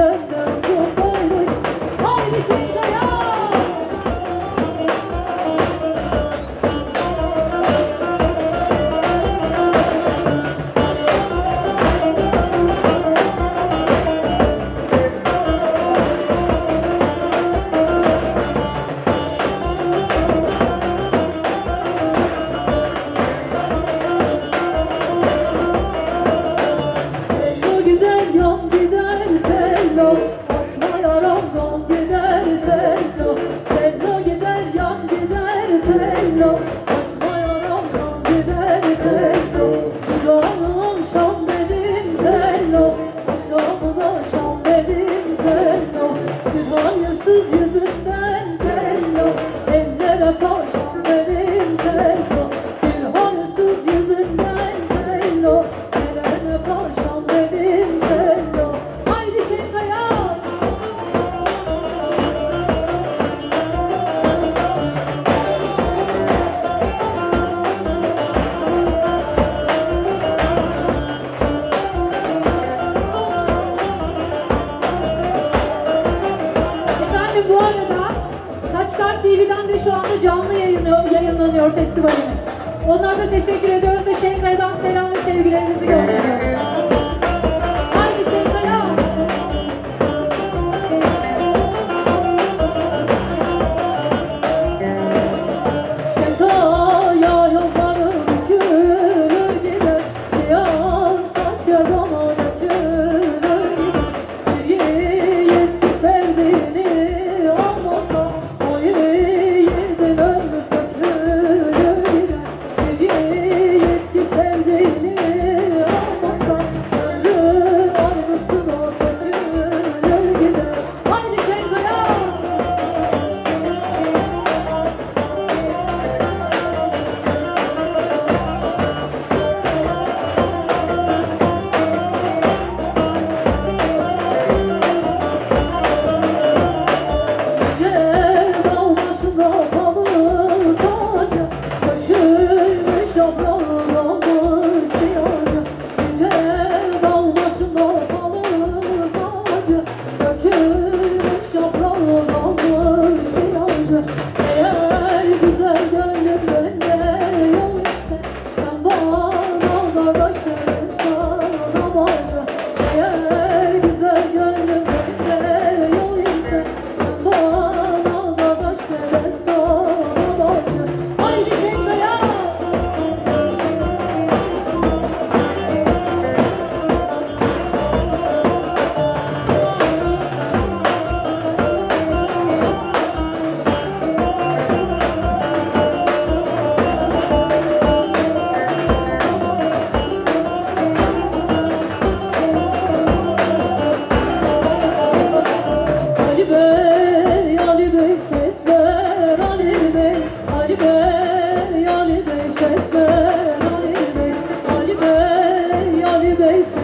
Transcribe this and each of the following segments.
good. they.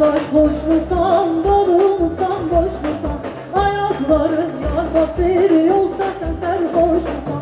Yavaş boşlasam, yorulsam boşlasam Ayakların yanma seri yoksa sen sen boşlasam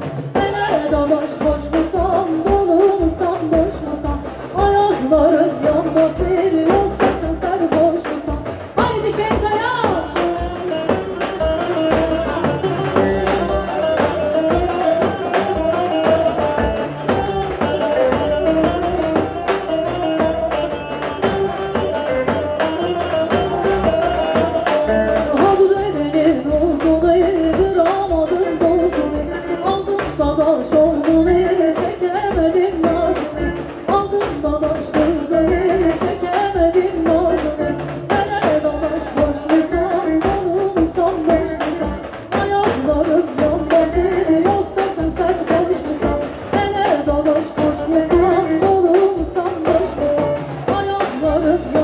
Ayakların